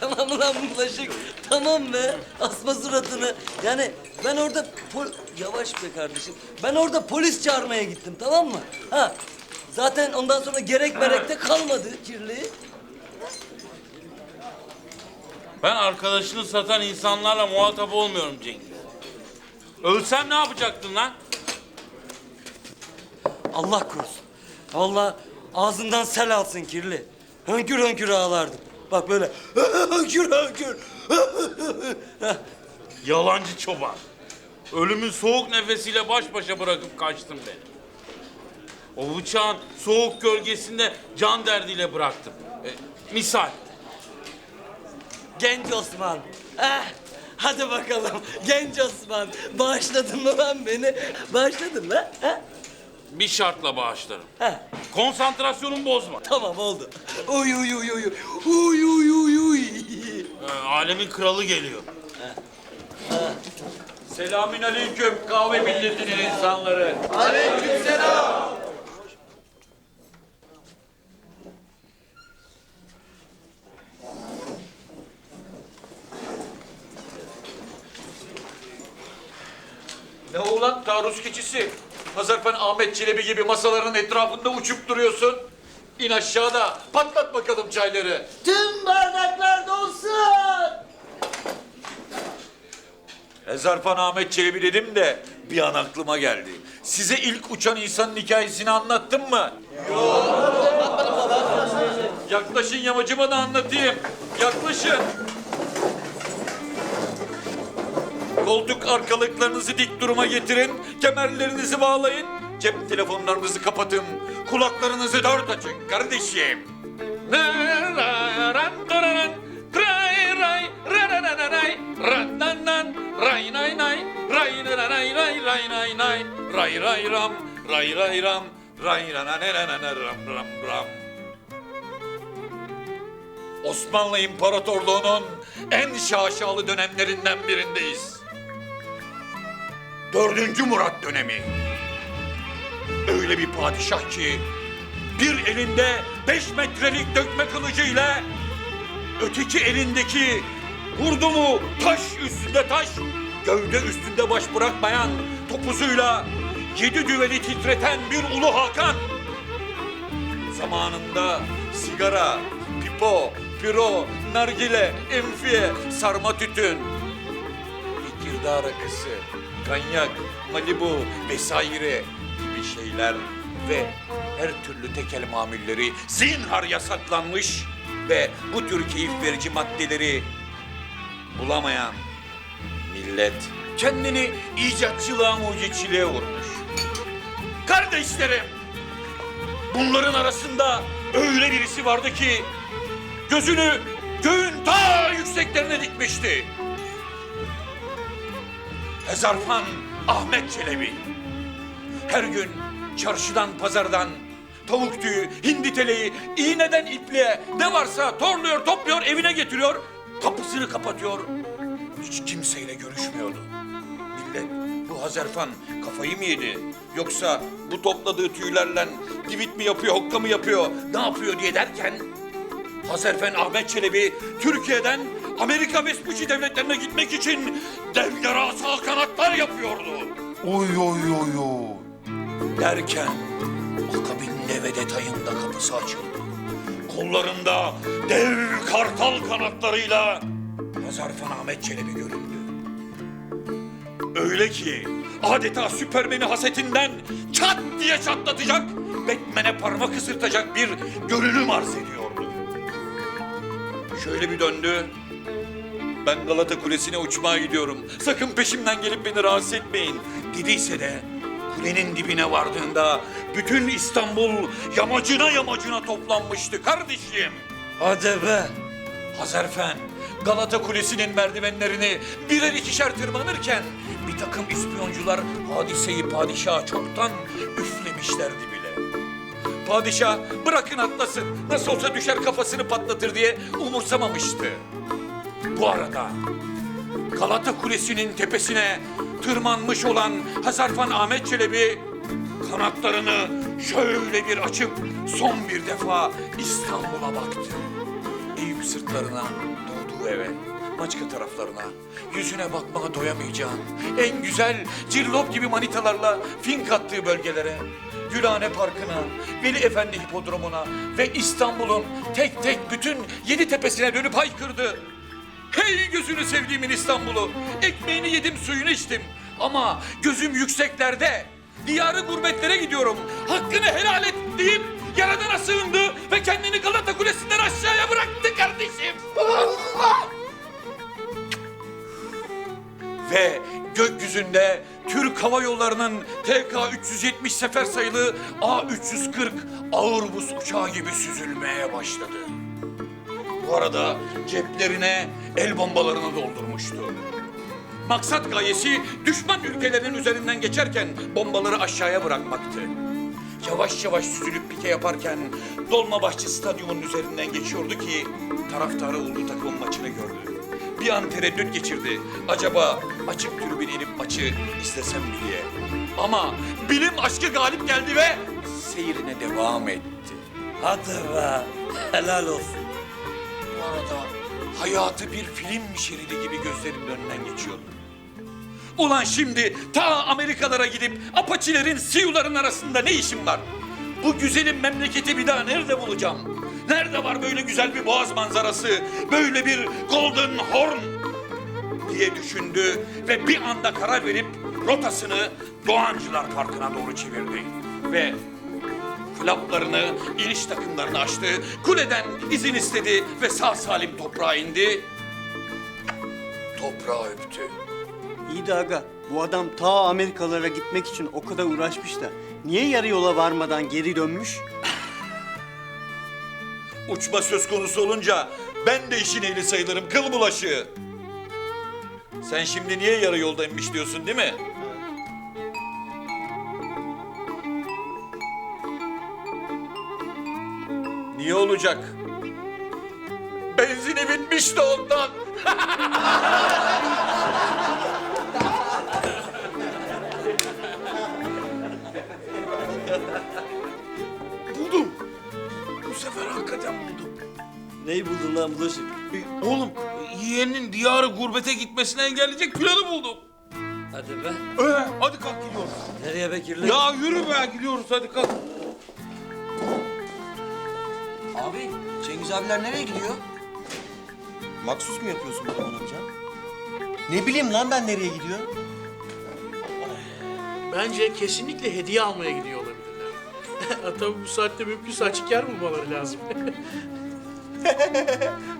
Tamam lan bulaşık. Tamam be. Asma suratını. Yani ben orada pol... Yavaş be kardeşim. Ben orada polis çağırmaya gittim tamam mı? Ha. Zaten ondan sonra gerek merek de kalmadı kirli. Ben arkadaşını satan insanlarla muhatap olmuyorum Cengiz. Ölsem ne yapacaktın lan? Allah korusun. Vallahi ağzından sel alsın kirli. Hönkür hönkür ağlardım. Bak böyle hönkür hönkür. Yalancı çoban. Ölümün soğuk nefesiyle baş başa bırakıp kaçtın beni. O bıçağın soğuk gölgesinde can derdiyle bıraktım. E, misal. Genç Osman. Eh, hadi bakalım. Genç Osman. Bağışladın mı lan beni? Bağışladın lan. Ha? Bir şartla bağışlarım. Ha. Konsantrasyonumu bozma. Tamam oldu. Uy uy uy uy. Uy uy uy uy. E, alemin kralı geliyor. Selamün aleyküm kahve milletinin insanları. Ne ulan taarruz keçisi? Hazarfen Ahmet Çelebi gibi masaların etrafında uçup duruyorsun. İn aşağıda patlat bakalım çayları. Tüm bardaklar dolsun. Ezarfan Ahmet Çelebi dedim de bir an aklıma geldi. Size ilk uçan insanın hikayesini anlattım mı? Yok. Yaklaşın yamacıma da anlatayım. Yaklaşın. Koltuk arkalıklarınızı dik duruma getirin. Kemerlerinizi bağlayın. Cep telefonlarınızı kapatın. Kulaklarınızı dört açın kardeşim. Ray ray na na nay ray ray ram, ray ray ram, ray na na na na na na ram ram ram. Osmanlı İmparatorluğu'nun en şaşalı dönemlerinden birindeyiz. Dördüncü Murat dönemi. Öyle bir padişah ki bir elinde beş metrelik dökme kılıcıyla öteki elindeki vurdu mu taş üstünde taş, gövde üstünde baş bırakmayan topuzuyla yedi düveli titreten bir Ulu Hakan. Zamanında sigara, pipo, piro, nargile, enfiye, sarma tütün, Tekirdağ rakısı, kanyak, malibu vesaire gibi şeyler ve her türlü tekel mamulleri zinhar yasaklanmış ve bu tür keyif verici maddeleri bulamayan millet kendini icatçılığa mucitçiliğe vurmuş. Kardeşlerim, bunların arasında öyle birisi vardı ki gözünü göğün ta yükseklerine dikmişti. Hezarfen Ahmet Çelebi. Her gün çarşıdan pazardan tavuk tüyü, hindi teleği, iğneden ipliğe ne varsa torluyor topluyor evine getiriyor. Kapısını kapatıyor. Hiç kimseyle görüşmüyordu. Millet bu Hazarfen kafayı mı yedi? Yoksa bu topladığı tüylerle divit mi yapıyor, hokka mı yapıyor, ne yapıyor diye derken Hazarfen Ahmet Çelebi Türkiye'den Amerika Vespucci devletlerine gitmek için dev yarasa kanatlar yapıyordu. Oy oy oy oy. Derken akabinde ve detayında kapısı açıldı. Kollarında dev kartal kanatlarıyla Hazarfen Ahmet Çelebi göründü. Öyle ki adeta Süpermen'i hasetinden çat diye çatlatacak, Batman'e parmak ısırtacak bir görünüm arz ediyordu. Şöyle bir döndü. Ben Galata Kulesi'ne uçmaya gidiyorum. Sakın peşimden gelip beni rahatsız etmeyin. Dediyse de kulenin dibine vardığında bütün İstanbul yamacına yamacına toplanmıştı kardeşim. Hadi be. Hazarfen Galata Kulesi'nin merdivenlerini birer ikişer tırmanırken bir takım ispiyoncular hadiseyi padişaha çoktan üflemişlerdi bile. Padişah bırakın atlasın nasıl olsa düşer kafasını patlatır diye umursamamıştı. Bu arada Galata Kulesi'nin tepesine tırmanmış olan Hazarfen Ahmet Çelebi kanatlarını şöyle bir açıp son bir defa İstanbul'a baktı. Eyüp sırtlarına doğduğu eve, Maçka taraflarına, yüzüne bakmaya doyamayacağım. En güzel cillop gibi manitalarla fink attığı bölgelere, Gülhane Parkı'na, Veli Efendi Hipodromu'na ve İstanbul'un tek tek bütün yedi tepesine dönüp haykırdı. Hey gözünü sevdiğimin İstanbul'u, ekmeğini yedim suyunu içtim. Ama gözüm yükseklerde, diyarı gurbetlere gidiyorum. Hakkını helal et deyip Yaradan'a sığındı ve kendini Galata Kulesi'nden aşağıya bıraktı kardeşim. Ve gökyüzünde Türk Hava Yolları'nın TK-370 sefer sayılı A-340 ağır buz uçağı gibi süzülmeye başladı. Bu arada ceplerine el bombalarını doldurmuştu. Maksat gayesi düşman ülkelerin üzerinden geçerken bombaları aşağıya bırakmaktı. Yavaş yavaş süzülüp pike yaparken Dolmabahçe Stadyumu'nun üzerinden geçiyordu ki taraftarı olduğu takımın maçını gördü. Bir an tereddüt geçirdi. Acaba açık tribün inip maçı izlesem mi diye. Ama bilim aşkı galip geldi ve seyrine devam etti. Hadi be. Helal olsun. Arada hayatı bir film şeridi gibi gözlerimin önünden geçiyordu. Ulan şimdi ta Amerikalara gidip apaçilerin, siyuların arasında ne işim var? Bu güzelim memleketi bir daha nerede bulacağım? Nerede var böyle güzel bir boğaz manzarası, böyle bir golden horn? diye düşündü ve bir anda karar verip rotasını Doğancılar Parkı'na doğru çevirdi. Ve Klaplarını, iniş takımlarını açtı. Kuleden izin istedi ve sağ salim toprağa indi. Toprağı öptü. İyi de aga, bu adam ta Amerikalara gitmek için o kadar uğraşmış da niye yarı yola varmadan geri dönmüş? Uçma söz konusu olunca ben de işin ehli sayılırım kıl bulaşı. Sen şimdi niye yarı yoldaymış diyorsun değil mi? Niye olacak? Benzini bitmiş de ondan. Buldum. Bu sefer hakikaten buldum. Neyi buldun lan bulaşık? E, Oğlum yeğenin diyarı gurbete gitmesini engelleyecek planı buldum. Hadi be. Ee, hadi kalk gidiyoruz. Nereye be kirli? Ya yürü be gidiyoruz hadi kalk. Abi Cengiz abiler nereye gidiyor? Maksus mu yapıyorsun bu zaman amca? Ne bileyim lan ben nereye gidiyor? Bence kesinlikle hediye almaya gidiyor olabilirler. Tabii bu saatte mümkünse açık yer bulmaları lazım.